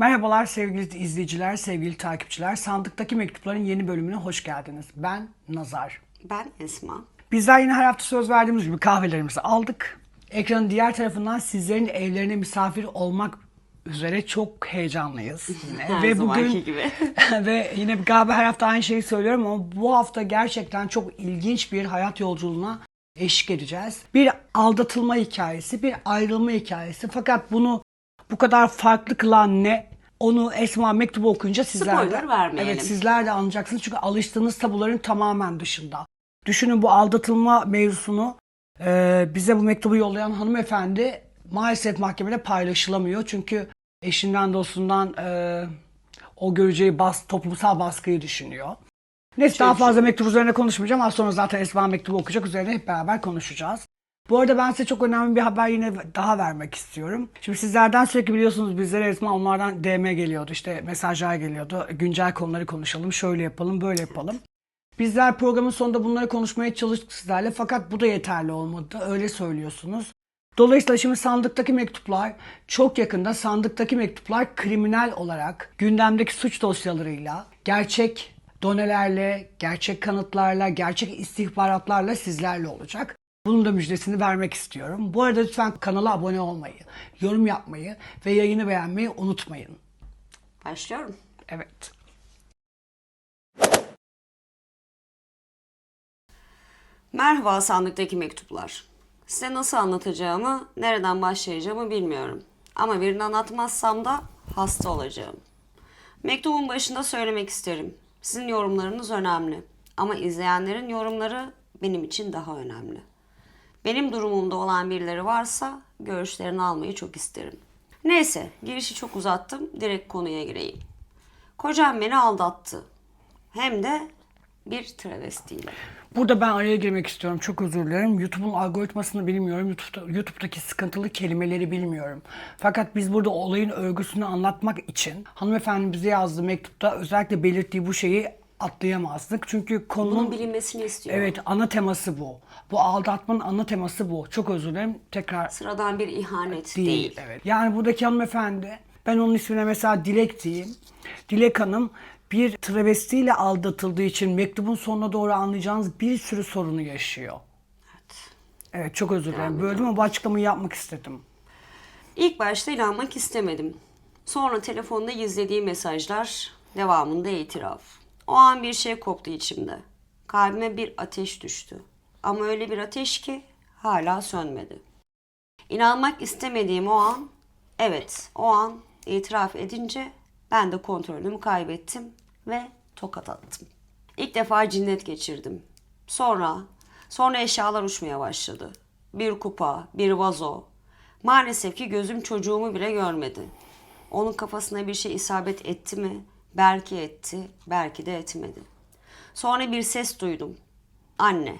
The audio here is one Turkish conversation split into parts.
Merhabalar sevgili izleyiciler, sevgili takipçiler. Sandıktaki mektupların yeni bölümüne hoş geldiniz. Ben Nazar. Ben Esma. Bizler yine her hafta söz verdiğimiz gibi kahvelerimizi aldık. Ekranın diğer tarafından sizlerin evlerine misafir olmak üzere çok heyecanlıyız yine. Her zamanki gibi. ve yine galiba her hafta aynı şeyi söylüyorum ama bu hafta gerçekten çok ilginç bir hayat yolculuğuna eşlik edeceğiz. Bir aldatılma hikayesi, bir ayrılma hikayesi. Fakat bunu bu kadar farklı kılan ne? Onu Esma mektubu okuyunca sizler de, Spoiler vermeyelim. evet, sizler de anlayacaksınız. Çünkü alıştığınız tabuların tamamen dışında. Düşünün bu aldatılma mevzusunu e, bize bu mektubu yollayan hanımefendi maalesef mahkemede paylaşılamıyor. Çünkü eşinden dostundan e, o göreceği bas, toplumsal baskıyı düşünüyor. Neyse daha fazla mektup üzerine konuşmayacağım. Az sonra zaten Esma mektubu okuyacak. Üzerine hep beraber konuşacağız. Bu arada ben size çok önemli bir haber yine daha vermek istiyorum. Şimdi sizlerden sürekli biliyorsunuz bizlere Esma onlardan DM geliyordu. işte mesajlar geliyordu. Güncel konuları konuşalım. Şöyle yapalım, böyle yapalım. Bizler programın sonunda bunları konuşmaya çalıştık sizlerle fakat bu da yeterli olmadı. Öyle söylüyorsunuz. Dolayısıyla şimdi sandıktaki mektuplar çok yakında sandıktaki mektuplar kriminal olarak gündemdeki suç dosyalarıyla, gerçek donelerle, gerçek kanıtlarla, gerçek istihbaratlarla sizlerle olacak. Bunun da müjdesini vermek istiyorum. Bu arada lütfen kanala abone olmayı, yorum yapmayı ve yayını beğenmeyi unutmayın. Başlıyorum. Evet. Merhaba sandıktaki mektuplar. Size nasıl anlatacağımı, nereden başlayacağımı bilmiyorum. Ama birini anlatmazsam da hasta olacağım. Mektubun başında söylemek isterim. Sizin yorumlarınız önemli. Ama izleyenlerin yorumları benim için daha önemli. Benim durumumda olan birileri varsa görüşlerini almayı çok isterim. Neyse, girişi çok uzattım. Direkt konuya gireyim. Kocam beni aldattı. Hem de bir travestiyle. Burada ben araya girmek istiyorum. Çok özür dilerim. YouTube'un algoritmasını bilmiyorum. YouTube'da, YouTube'daki sıkıntılı kelimeleri bilmiyorum. Fakat biz burada olayın örgüsünü anlatmak için hanımefendi bize yazdığı mektupta özellikle belirttiği bu şeyi atlayamazdık. Çünkü konunun Bunun bilinmesini istiyorum. evet ana teması bu. Bu aldatmanın ana teması bu. Çok özür dilerim. Tekrar Sıradan bir ihanet değil. değil. Evet. Yani buradaki hanımefendi ben onun ismine mesela Dilek diyeyim. Dilek Hanım bir travestiyle aldatıldığı için mektubun sonuna doğru anlayacağınız bir sürü sorunu yaşıyor. Evet çok özür dilerim. Böldüm ama bu açıklamayı yapmak istedim. İlk başta inanmak istemedim. Sonra telefonda gizlediği mesajlar, devamında itiraf. O an bir şey koptu içimde. Kalbime bir ateş düştü. Ama öyle bir ateş ki hala sönmedi. İnanmak istemediğim o an, evet o an itiraf edince ben de kontrolümü kaybettim ve tokat attım. İlk defa cinnet geçirdim. Sonra, sonra eşyalar uçmaya başladı. Bir kupa, bir vazo. Maalesef ki gözüm çocuğumu bile görmedi. Onun kafasına bir şey isabet etti mi? Belki etti, belki de etmedi. Sonra bir ses duydum. Anne.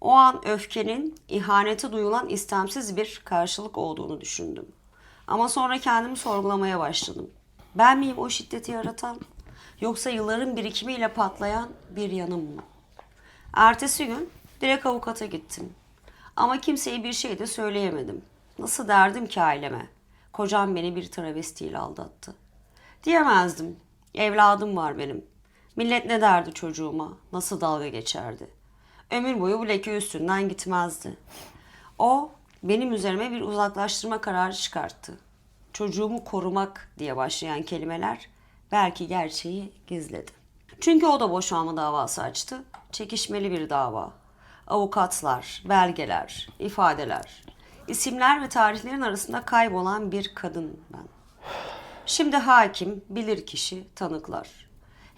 O an öfkenin ihanete duyulan istemsiz bir karşılık olduğunu düşündüm. Ama sonra kendimi sorgulamaya başladım. Ben miyim o şiddeti yaratan? Yoksa yılların birikimiyle patlayan bir yanım mı? Ertesi gün direkt avukata gittim. Ama kimseye bir şey de söyleyemedim. Nasıl derdim ki aileme? Kocam beni bir travestiyle aldattı. Diyemezdim. Evladım var benim. Millet ne derdi çocuğuma? Nasıl dalga geçerdi? Ömür boyu bu leke üstünden gitmezdi. O benim üzerime bir uzaklaştırma kararı çıkarttı. Çocuğumu korumak diye başlayan kelimeler belki gerçeği gizledi. Çünkü o da boşanma davası açtı. Çekişmeli bir dava. Avukatlar, belgeler, ifadeler, isimler ve tarihlerin arasında kaybolan bir kadın ben. Şimdi hakim, bilirkişi, tanıklar.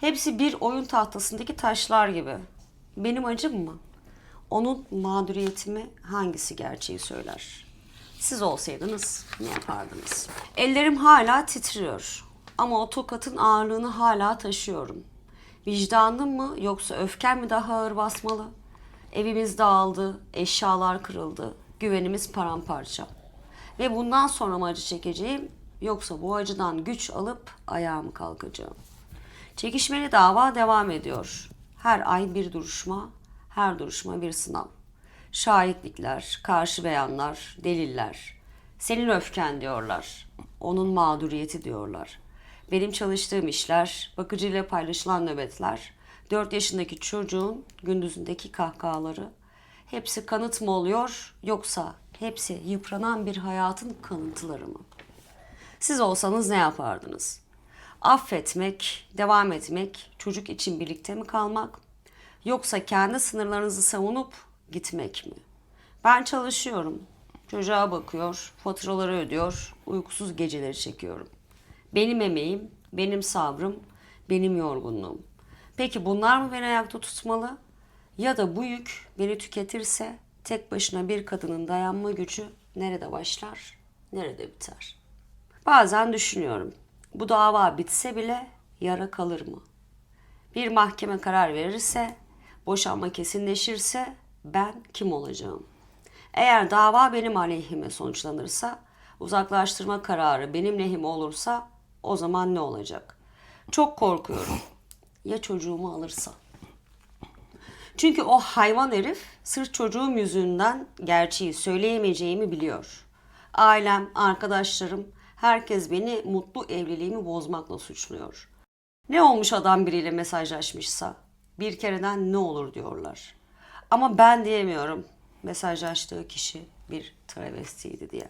Hepsi bir oyun tahtasındaki taşlar gibi. Benim acım mı? Onun mağduriyeti mi? Hangisi gerçeği söyler? Siz olsaydınız ne yapardınız? Ellerim hala titriyor. Ama o tokatın ağırlığını hala taşıyorum. Vicdanım mı yoksa öfkem mi daha ağır basmalı? Evimiz dağıldı, eşyalar kırıldı, güvenimiz paramparça. Ve bundan sonra mı acı çekeceğim yoksa bu acıdan güç alıp ayağa mı kalkacağım? Çekişmeli dava devam ediyor. Her ay bir duruşma, her duruşma bir sınav. Şahitlikler, karşı beyanlar, deliller. Senin öfken diyorlar. onun mağduriyeti diyorlar. Benim çalıştığım işler, bakıcıyla paylaşılan nöbetler, 4 yaşındaki çocuğun gündüzündeki kahkahaları hepsi kanıt mı oluyor yoksa hepsi yıpranan bir hayatın kanıtları mı? Siz olsanız ne yapardınız? Affetmek, devam etmek, çocuk için birlikte mi kalmak? Yoksa kendi sınırlarınızı savunup gitmek mi? Ben çalışıyorum. Çocuğa bakıyor, faturaları ödüyor, uykusuz geceleri çekiyorum. Benim emeğim, benim sabrım, benim yorgunluğum. Peki bunlar mı beni ayakta tutmalı? Ya da bu yük beni tüketirse tek başına bir kadının dayanma gücü nerede başlar, nerede biter? Bazen düşünüyorum. Bu dava bitse bile yara kalır mı? Bir mahkeme karar verirse, boşanma kesinleşirse ben kim olacağım? Eğer dava benim aleyhime sonuçlanırsa, uzaklaştırma kararı benim lehime olursa o zaman ne olacak? Çok korkuyorum. Ya çocuğumu alırsa? Çünkü o hayvan herif sırf çocuğum yüzünden gerçeği söyleyemeyeceğimi biliyor. Ailem, arkadaşlarım, herkes beni mutlu evliliğimi bozmakla suçluyor. Ne olmuş adam biriyle mesajlaşmışsa? Bir kereden ne olur diyorlar. Ama ben diyemiyorum. Mesajlaştığı kişi bir travestiydi diye.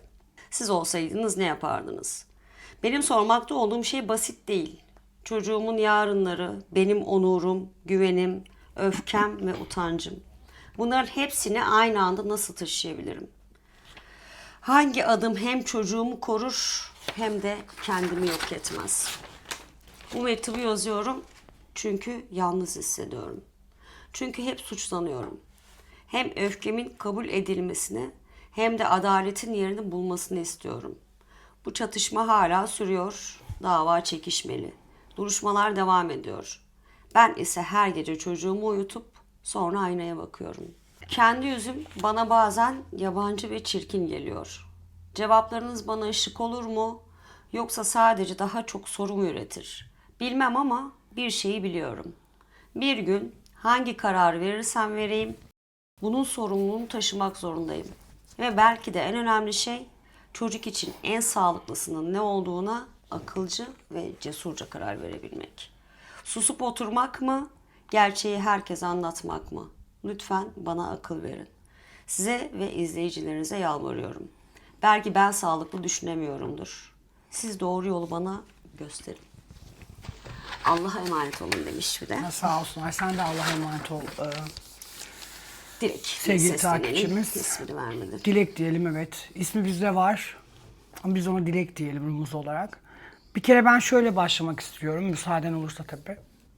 Siz olsaydınız ne yapardınız? Benim sormakta olduğum şey basit değil. Çocuğumun yarınları, benim onurum, güvenim, öfkem ve utancım. Bunların hepsini aynı anda nasıl taşıyabilirim? Hangi adım hem çocuğumu korur hem de kendimi yok etmez? Bu mektubu yazıyorum çünkü yalnız hissediyorum. Çünkü hep suçlanıyorum. Hem öfkemin kabul edilmesini hem de adaletin yerini bulmasını istiyorum. Bu çatışma hala sürüyor. Dava çekişmeli. Duruşmalar devam ediyor. Ben ise her gece çocuğumu uyutup sonra aynaya bakıyorum. Kendi yüzüm bana bazen yabancı ve çirkin geliyor. Cevaplarınız bana ışık olur mu? Yoksa sadece daha çok soru mu üretir? Bilmem ama bir şeyi biliyorum. Bir gün hangi kararı verirsem vereyim bunun sorumluluğunu taşımak zorundayım. Ve belki de en önemli şey çocuk için en sağlıklısının ne olduğuna akılcı ve cesurca karar verebilmek. Susup oturmak mı, gerçeği herkese anlatmak mı? Lütfen bana akıl verin. Size ve izleyicilerinize yalvarıyorum. Belki ben sağlıklı düşünemiyorumdur. Siz doğru yolu bana gösterin. Allah'a emanet olun demiş bir de. Ha, Sağ olsunlar. Sen de Allah'a emanet ol. Ee, Direkt Sevgili takipçimiz. İsmini vermedi. Dilek diyelim evet. İsmi bizde var. Ama biz ona Dilek diyelim Rumuz olarak. Bir kere ben şöyle başlamak istiyorum. Müsaaden olursa tabii.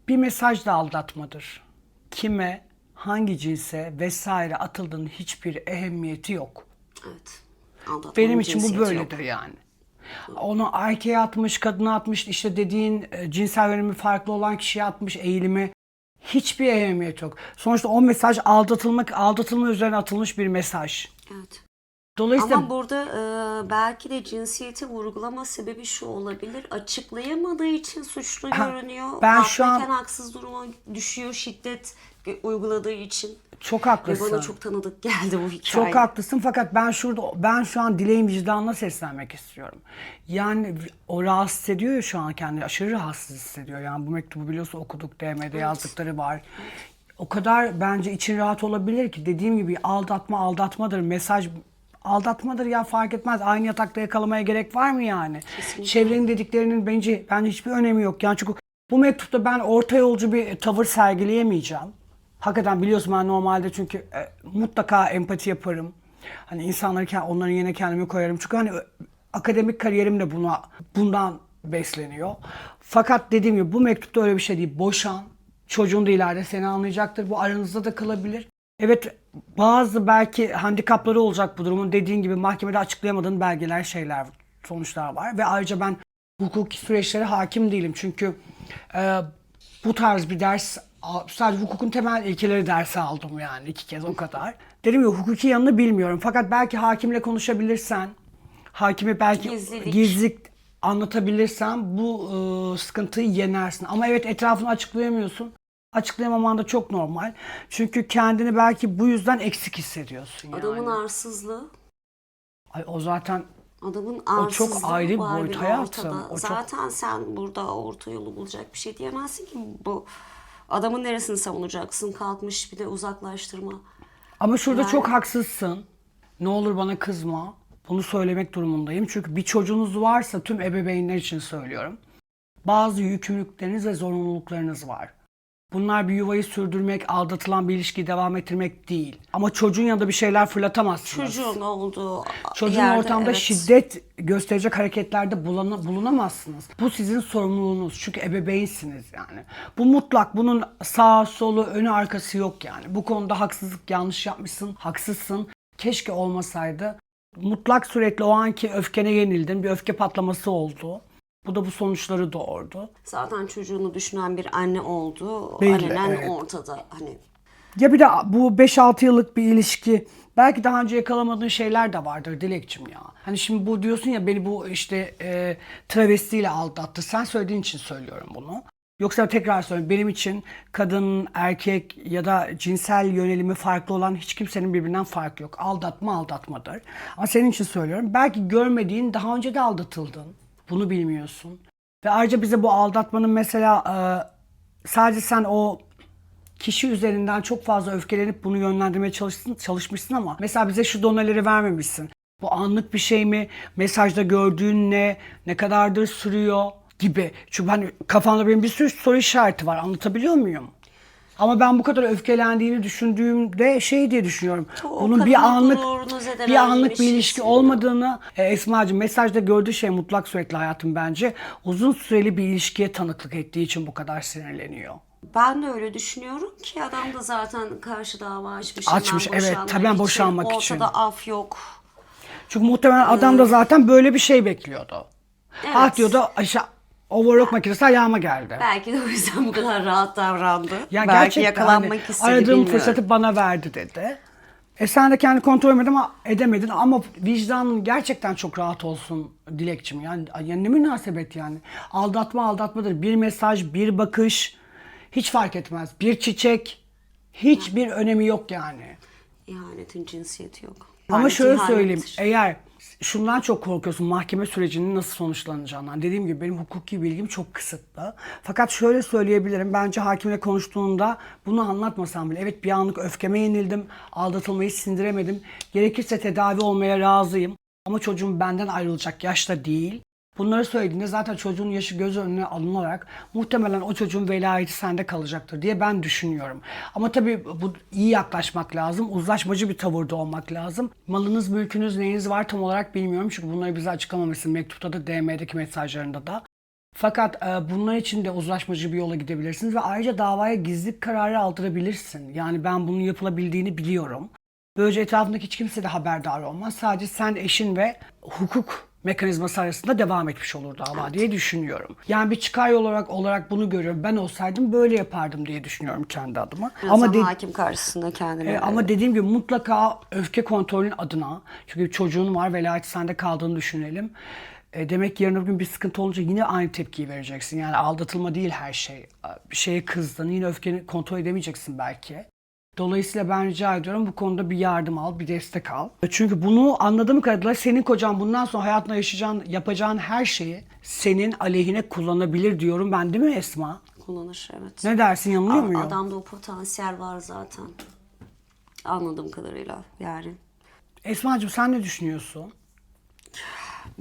Bir mesaj da aldatmadır. Kime, hangi cinse vesaire atıldığının hiçbir ehemmiyeti yok. Evet. Aldatmanın Benim için bu cinsiyeti böyledir yok. yani. Onu erkeğe atmış, kadına atmış, işte dediğin e, cinsel yönelimi farklı olan kişiye atmış eğilimi hiçbir ehemmiyet yok. Sonuçta o mesaj aldatılmak, aldatılma üzerine atılmış bir mesaj. Evet. Dolayısıyla Ama burada e, belki de cinsiyeti vurgulama sebebi şu olabilir. Açıklayamadığı için suçlu Ha, görünüyor. ben şu an- Haklıyken haksız duruma düşüyor şiddet uyguladığı için. Çok Ve haklısın. bana çok tanıdık geldi bu hikaye. Çok haklısın fakat ben şurada ben şu an dileğin vicdanına seslenmek istiyorum. Yani o rahatsız ediyor ya şu an kendini aşırı rahatsız hissediyor. Yani bu mektubu biliyorsun okuduk DM'de yazdıkları var. O kadar bence için rahat olabilir ki dediğim gibi aldatma aldatmadır mesaj aldatmadır ya fark etmez. Aynı yatakta yakalamaya gerek var mı yani? Çevrenin dediklerinin bence bence hiçbir önemi yok. Yani çünkü bu mektupta ben orta yolcu bir tavır sergileyemeyeceğim. Hakikaten biliyorsun ben normalde çünkü e, mutlaka empati yaparım. Hani insanları kend- onların yerine kendimi koyarım. Çünkü hani akademik kariyerim de buna bundan besleniyor. Fakat dediğim gibi bu mektupta öyle bir şey değil. Boşan. Çocuğun da ileride seni anlayacaktır. Bu aranızda da kalabilir. Evet bazı belki handikapları olacak bu durumun. Dediğin gibi mahkemede açıklayamadığın belgeler, şeyler, sonuçlar var. Ve ayrıca ben hukuki süreçlere hakim değilim. Çünkü e, bu tarz bir ders sadece hukukun temel ilkeleri dersi aldım yani iki kez o kadar. Dedim ya hukuki yanını bilmiyorum. Fakat belki hakimle konuşabilirsen, hakime belki Gizlilik. gizlilik anlatabilirsen bu e, sıkıntıyı yenersin. Ama evet etrafını açıklayamıyorsun. Açıklayamaman da çok normal. Çünkü kendini belki bu yüzden eksik hissediyorsun yani. Adamın arsızlığı Ay, o zaten Adamın O çok ayrı bir boyut hayatım. O çok- Zaten sen burada orta yolu bulacak bir şey diyemezsin ki bu adamın neresini savunacaksın kalkmış bir de uzaklaştırma. Ama şurada Yani- çok haksızsın. Ne olur bana kızma. Bunu söylemek durumundayım. Çünkü bir çocuğunuz varsa tüm ebeveynler için söylüyorum. Bazı yükümlülükleriniz ve zorunluluklarınız var. Bunlar bir yuvayı sürdürmek, aldatılan bir ilişkiyi devam ettirmek değil. Ama çocuğun yanında bir şeyler fırlatamazsınız. Çocuğun olduğu Çocuğun yerde, ortamda evet. şiddet gösterecek hareketlerde bulana- bulunamazsınız. Bu sizin sorumluluğunuz. Çünkü ebeveynsiniz yani. Bu mutlak. Bunun sağ solu önü arkası yok yani. Bu konuda haksızlık yanlış yapmışsın. Haksızsın. Keşke olmasaydı. Mutlak suretle o anki öfkene yenildin. Bir öfke patlaması oldu. Bu da bu sonuçları doğurdu. Zaten çocuğunu düşünen bir anne olduğu Belli, alenen evet. ortada. Hani Ya bir de bu 5-6 yıllık bir ilişki belki daha önce yakalamadığın şeyler de vardır Dilekçim ya. Hani şimdi bu diyorsun ya beni bu işte e, travestiyle aldattı. Sen söylediğin için söylüyorum bunu. Yoksa tekrar söylüyorum benim için kadın, erkek ya da cinsel yönelimi farklı olan hiç kimsenin birbirinden farkı yok. Aldatma aldatmadır. Ama senin için söylüyorum. Belki görmediğin daha önce de aldatıldın. Bunu bilmiyorsun. Ve ayrıca bize bu aldatmanın mesela e, sadece sen o kişi üzerinden çok fazla öfkelenip bunu yönlendirmeye çalışsın, çalışmışsın ama mesela bize şu doneleri vermemişsin. Bu anlık bir şey mi? Mesajda gördüğün ne? Ne kadardır sürüyor? Gibi. Çünkü hani kafamda benim bir sürü soru işareti var. Anlatabiliyor muyum? Ama ben bu kadar öfkelendiğini düşündüğümde şey diye düşünüyorum. O Bunun bir anlık bir anlık bir şey ilişki hissediyorum. olmadığını e, Esma'cığım mesajda gördüğü şey mutlak sürekli hayatım bence. Uzun süreli bir ilişkiye tanıklık ettiği için bu kadar sinirleniyor. Ben de öyle düşünüyorum ki adam da zaten karşı dava açmış. Açmış, evet. Tabii ben için. boşanmak için. Ortada af yok. Çünkü muhtemelen adam da zaten böyle bir şey bekliyordu. Evet. Ah diyordu işte overlock makinesi ayağıma geldi. Belki de o yüzden bu kadar rahat davrandı. Ya Belki gerçekten yakalanmak hani istedi aradığım bilmiyorum. fırsatı bana verdi dedi. E sen de kendi kontrol edemedin ama, edemedin ama vicdanın gerçekten çok rahat olsun Dilekçim. Yani, yani ne münasebet yani. Aldatma aldatmadır. Bir mesaj, bir bakış hiç fark etmez. Bir çiçek hiçbir önemi yok yani. İhanetin cinsiyeti yok. Ama şöyle söyleyeyim. Eğer şundan çok korkuyorsun mahkeme sürecinin nasıl sonuçlanacağından. Dediğim gibi benim hukuki bilgim çok kısıtlı. Fakat şöyle söyleyebilirim. Bence hakimle konuştuğunda bunu anlatmasam bile. Evet bir anlık öfkeme yenildim. Aldatılmayı sindiremedim. Gerekirse tedavi olmaya razıyım. Ama çocuğum benden ayrılacak yaşta değil. Bunları söylediğinde zaten çocuğun yaşı göz önüne alınarak muhtemelen o çocuğun velayeti sende kalacaktır diye ben düşünüyorum. Ama tabii bu iyi yaklaşmak lazım. Uzlaşmacı bir tavırda olmak lazım. Malınız, mülkünüz, neyiniz var tam olarak bilmiyorum. Çünkü bunları bize açıklamamışsın mektupta da DM'deki mesajlarında da. Fakat e, bunlar için de uzlaşmacı bir yola gidebilirsiniz ve ayrıca davaya gizlilik kararı aldırabilirsin. Yani ben bunun yapılabildiğini biliyorum. Böylece etrafındaki hiç kimse de haberdar olmaz. Sadece sen, eşin ve hukuk mekanizması arasında devam etmiş olur dava diye düşünüyorum. Yani bir çıkar olarak olarak bunu görüyorum. Ben olsaydım böyle yapardım diye düşünüyorum kendi adıma. Ama Ama de- hakim karşısında kendine. e, ama dediğim gibi mutlaka öfke kontrolünün adına çünkü çocuğun var velayeti sende kaldığını düşünelim. E, demek ki yarın öbür gün bir sıkıntı olunca yine aynı tepkiyi vereceksin. Yani aldatılma değil her şey. Bir şeye kızdın yine öfkeni kontrol edemeyeceksin belki. Dolayısıyla ben rica ediyorum bu konuda bir yardım al, bir destek al. Çünkü bunu anladığım kadarıyla senin kocan bundan sonra hayatında yaşayacağın, yapacağın her şeyi senin aleyhine kullanabilir diyorum ben değil mi Esma? kullanır evet. Ne dersin yanılıyor A- muyum? Adamda o potansiyel var zaten. Anladığım kadarıyla yani. Esma'cığım sen ne düşünüyorsun?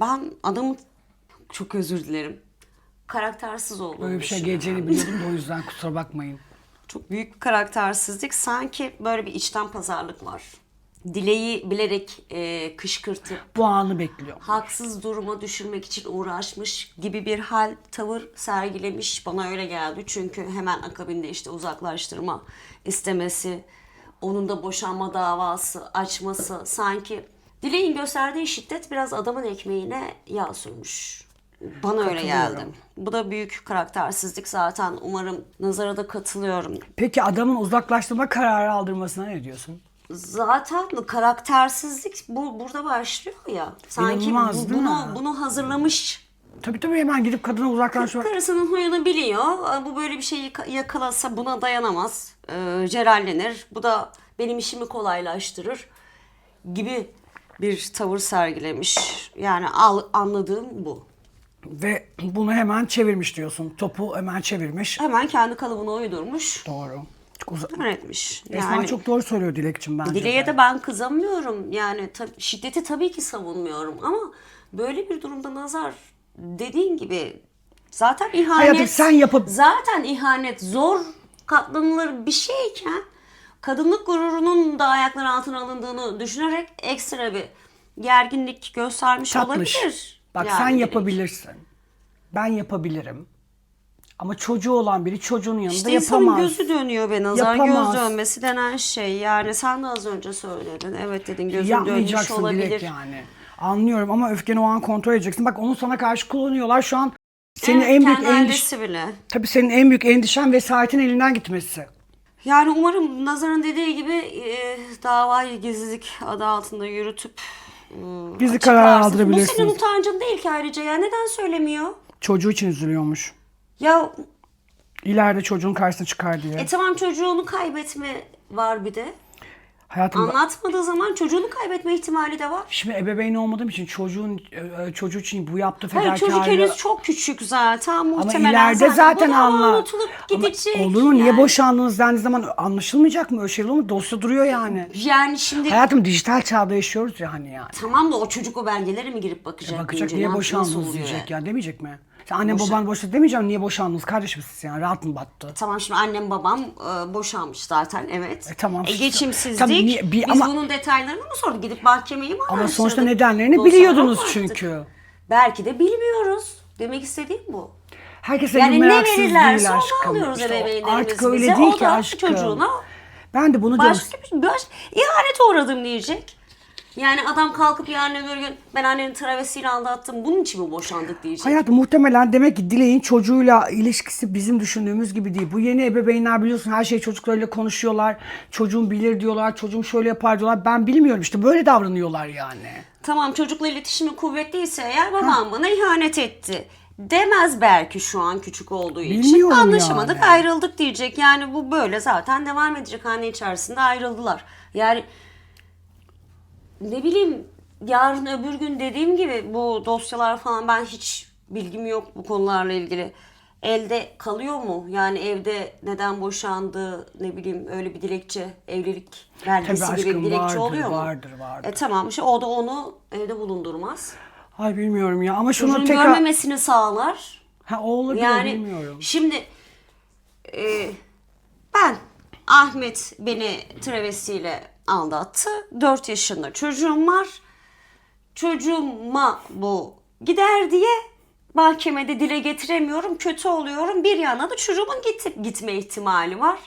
Ben adamın çok özür dilerim. Karaktersiz olduğunu Böyle bir şey düşünüyorum. geleceğini biliyordum da o yüzden kusura bakmayın. Çok büyük bir karaktersizlik. Sanki böyle bir içten pazarlık var. Dileği bilerek e, kışkırtıp Bu anı bekliyor. haksız duruma düşürmek için uğraşmış gibi bir hal, tavır sergilemiş. Bana öyle geldi. Çünkü hemen akabinde işte uzaklaştırma istemesi, onun da boşanma davası açması sanki dileğin gösterdiği şiddet biraz adamın ekmeğine yağ sürmüş. Bana öyle geldi. Bu da büyük karaktersizlik zaten. Umarım nazara da katılıyorum. Peki adamın uzaklaştırma kararı aldırmasına ne diyorsun? Zaten karaktersizlik bu burada başlıyor ya. Sanki İnanılmaz, bu- değil mi? bunu bunu hazırlamış Tabii tabii hemen gidip kadına uzaklaştırma... Karısının huyunu biliyor. Bu böyle bir şeyi yaka- yakalasa buna dayanamaz. Ee, cerellenir. Bu da benim işimi kolaylaştırır gibi bir tavır sergilemiş. Yani al, anladığım bu. Ve bunu hemen çevirmiş diyorsun. Topu hemen çevirmiş. Hemen kendi kalıbına uydurmuş. Doğru. Çok uzak. Öğretmiş. Esma Yani çok doğru söylüyor Dilekçim bence. Dileğe de. ben kızamıyorum. Yani tab- şiddeti tabii ki savunmuyorum ama böyle bir durumda nazar dediğin gibi zaten ihanet Hayatım sen yapıp- zaten ihanet zor katlanılır bir şeyken kadınlık gururunun da ayakları altına alındığını düşünerek ekstra bir gerginlik göstermiş Tatlış. olabilir. Bak Yani sen Dilek. yapabilirsin. Ben yapabilirim. Ama çocuğu olan biri çocuğun yanında İşte insanın yapamaz. gözü dönüyor be nazar. Yapamaz. Göz dönmesi denen şey. Yani sen de az önce söyledin. Evet dedin gözün dönmüş Yapmayacaksın olabilir. Yani. Anlıyorum ama öfkeni o an kontrol edeceksin. Bak onu sana karşı kullanıyorlar. Şu an senin Evet, en büyük kendi endiş ailesi bile. Tabii senin en büyük endişen vesayetin elinden gitmesi. Yani umarım Nazar'ın dediği gibi e, davayı gizlilik adı altında yürütüp e, Gizli karar açıklarsın. Bu aldırabilirsiniz. senin utancın değil ki ayrıca ya. Neden söylemiyor? Çocuğu için üzülüyormuş. Ya İleride çocuğun karşısına çıkar diye. e tamam çocuğunu kaybetme var bir de. Hayatım Anlatmadığı zaman çocuğunu kaybetme ihtimali de var. şimdi ebeveyn olmadığım için çocuğun e, çocuğu için bu yaptığı Hayır çocuk fedakarlığı henüz çok küçük zaten. ama Muhtemelen ileride zaten da anlar. unutulup Ama gidecek. olur mu? Niye yani. boşandınız dendiği zaman anlaşılmayacak mı? Öyle şey olur mu? Dosya duruyor yani. Yani şimdi Hayatım dijital çağda yaşıyoruz ya hani yani. tamam da o çocuk o belgelere mi girip bakacak? Bakacak deyince niye boşandınız diyecek yani? ya demeyecek mi? Sen anne baban boşadı demeyeceğim niye boşandınız kardeşim siz yani rahat mı battı? Tamam şimdi annem babam e, boşanmış zaten evet. E, tamam. E, geçimsizlik. Tabii niye- bir- Biz ama- bunun detaylarını mı sorduk? Gidip mahkemeyi mi Ama araştırdık? sonuçta nedenlerini Dosyalara biliyordunuz baktık. çünkü. Belki de bilmiyoruz. Demek istediğim bu. Herkes Yani ne meraksız verirlerse değil onu aşkım. alıyoruz İşte o- ebeveynlerimiz Artık öyle bize. değil o ki da aşkım. çocuğuna Ben de bunu diyorum. başka bir baş, ihanete uğradım diyecek. Yani adam kalkıp yarın öbür gün ben annenin travesiyle aldattım bunun için mi boşandık diyecek. Hayat muhtemelen demek ki Dilek'in çocuğuyla ilişkisi bizim düşündüğümüz gibi değil. Bu yeni ebeveynler biliyorsun her şeyi çocuklarıyla konuşuyorlar. Çocuğum bilir diyorlar, çocuğum şöyle yapar diyorlar. Ben bilmiyorum işte böyle davranıyorlar yani. Tamam çocukla iletişimi kuvvetliyse eğer babam bana ihanet etti. Demez belki şu an küçük olduğu için. Bilmiyorum Anlaşamadık yani. ayrıldık diyecek. Yani bu böyle zaten devam edecek hane içerisinde ayrıldılar. Yani ne bileyim yarın öbür gün dediğim gibi bu dosyalar falan ben hiç bilgim yok bu konularla ilgili. Elde kalıyor mu? Yani evde neden boşandı ne bileyim öyle bir dilekçe evlilik belgesi Tabii gibi bir dilekçe vardır, oluyor mu? vardır, vardır. E tamam işte o da onu evde bulundurmaz. Ay bilmiyorum ya ama şunu Çocuğun tekrar... görmemesini sağlar. Ha o olabilir Yani bilmiyorum. şimdi e, ben Ahmet beni travestiyle aldattı. 4 yaşında çocuğum var. Çocuğuma bu gider diye mahkemede dile getiremiyorum. Kötü oluyorum. Bir yana da çocuğumun git, gitme ihtimali var.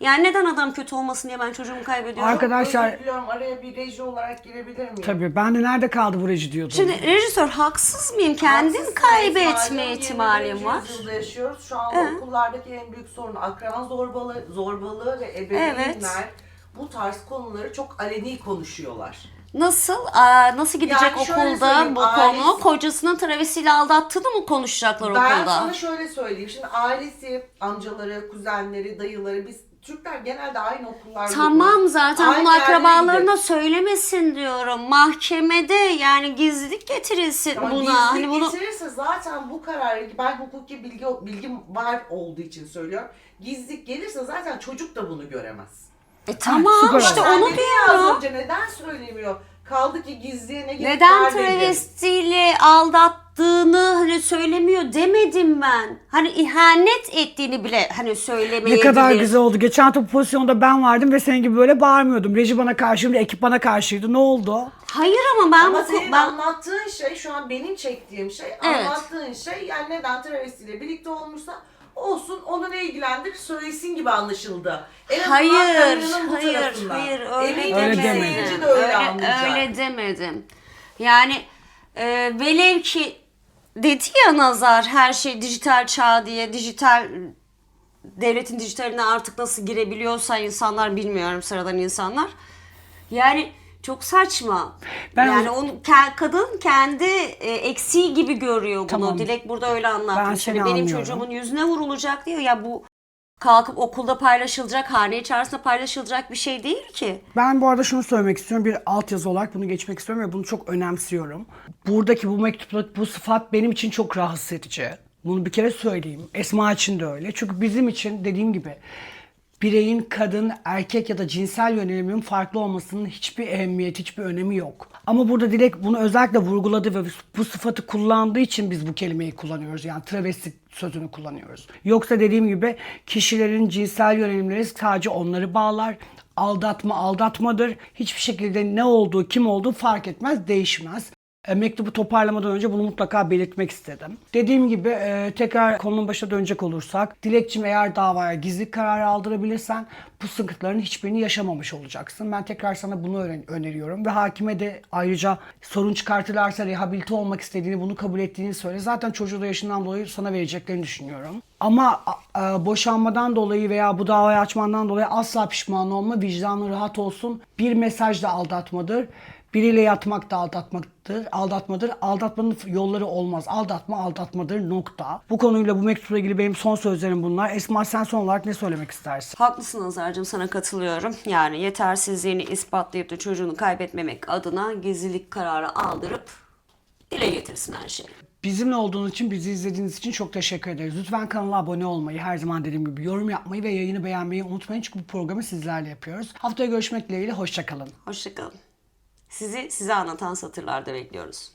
Yani neden adam kötü olmasın diye ben çocuğumu kaybediyorum. Arkadaşlar Özür diliyorum araya bir reji olarak girebilir miyim? tabii ben de nerede kaldı bu reji diyordum. Şimdi rejisör haksız mıyım? Kendim kaybetme Esma'cığım, ihtimalim 21. var. yüzyılda yaşıyoruz. Şu anda okullardaki en büyük sorun akran zorbalığı, zorbalığı ve ebeveynler Evet. Bu tarz konuları çok aleni konuşuyorlar. Nasıl aa, nasıl gidecek Yani şöyle okulda söyleyeyim, bu ailesi- konu? Kocasının travesiyle aldattığını mı konuşacaklar Ben okulda? sana şöyle söyleyeyim. Şimdi ailesi, amcaları, kuzenleri, dayıları biz Türkler genelde aynı okullarda Tamam okuyoruz. zaten Aynı bunu yerlere akrabalarına söylemesin diyorum. Mahkemede yani gizlilik getirilsin Ama buna. gizlilik Hani bunu getirirse zaten bu kararı ben hukuki bilgi bilgim var olduğu için söylüyorum. Gizlilik gelirse zaten çocuk da bunu göremez. E, tamam işte. Sen onu dedin ya az diyorum. önce neden söylemiyor? Kaldı ki gizliye ne gerek Neden var dedi. travestiyle aldattığını hani söylemiyor demedim ben. Hani ihanet ettiğini bile hani Ne kadar güzel oldu. Geçen hafta bu pozisyonda ben vardım ve senin gibi böyle bağırmıyordum. Reji bana karşıydı, ekip bana karşıydı. Ne oldu? Hayır ama ben Ama bu senin ben anlattığın şey şu an benim çektiğim şey. Evet. Anlattığın şey yani neden travestiyle birlikte olmuşsa olsun onu ne ilgilendir söylesin gibi anlaşıldı. En azından Hayır, kameranın bu hayır, tarafından. hayır öyle Eminim Öyle demedim. de öyle, öyle, anlayacak. öyle demedim. Yani e, velev ki dedi ya Nazar her şey dijital çağ diye dijital devletin dijitaline artık nasıl girebiliyorsa insanlar bilmiyorum sıradan insanlar. Yani çok saçma. Ben yani o- onu ke- kadın kendi e, eksiği gibi görüyor bunu. Tamam. Dilek burada öyle Ben anlatmış. seni Hani benim anlıyorum. çocuğumun yüzüne vurulacak diyor ya bu kalkıp okulda paylaşılacak, hane içerisinde paylaşılacak bir şey değil ki. Ben bu arada şunu söylemek istiyorum. Bir altyazı olarak bunu geçmek istiyorum ve bunu çok önemsiyorum. Buradaki bu mektuptaki bu sıfat benim için çok rahatsız edici. Bunu bir kere söyleyeyim. Esma için de öyle. Çünkü bizim için dediğim gibi bireyin kadın, erkek ya da cinsel yöneliminin farklı olmasının hiçbir ehemmiyeti, hiçbir önemi yok. Ama burada direkt bunu özellikle vurguladı ve bu sıfatı kullandığı için biz bu kelimeyi kullanıyoruz. Yani travesti sözünü kullanıyoruz. Yoksa dediğim gibi kişilerin cinsel yönelimleri sadece onları bağlar. Aldatma aldatmadır. Hiçbir şekilde ne olduğu, kim olduğu fark etmez, değişmez. E, mektubu toparlamadan önce bunu mutlaka belirtmek istedim. Dediğim gibi e, tekrar konunun başına dönecek olursak Dilekçim eğer davaya gizlilik kararı aldırabilirsen bu sıkıntıların hiçbirini yaşamamış olacaksın. Ben tekrar sana bunu öneriyorum ve hakime de ayrıca sorun çıkartırlarsa rehabilite olmak istediğini, bunu kabul ettiğini söyle. Zaten çocuğu da yaşından dolayı sana vereceklerini düşünüyorum. Ama boşanmadan dolayı veya bu davayı açmandan dolayı asla pişman olma, vicdanın rahat olsun. Bir mesaj da aldatmadır. Biriyle yatmak da aldatmaktır, aldatmadır. Aldatmanın yolları olmaz. Aldatma aldatmadır nokta. Bu konuyla bu mektupla ilgili benim son sözlerim bunlar. Esma sen son olarak ne söylemek istersin? Haklısın Azar'cığım sana katılıyorum. Yani yetersizliğini ispatlayıp da çocuğunu kaybetmemek adına gizlilik kararı aldırıp dile getirsin her şeyi. Bizimle olduğunuz için, bizi izlediğiniz için çok teşekkür ederiz. Lütfen kanala abone olmayı, her zaman dediğim gibi yorum yapmayı ve yayını beğenmeyi unutmayın. Çünkü bu programı sizlerle yapıyoruz. Haftaya görüşmek dileğiyle, hoşçakalın. Hoşçakalın. Sizi size anlatan satırlarda bekliyoruz.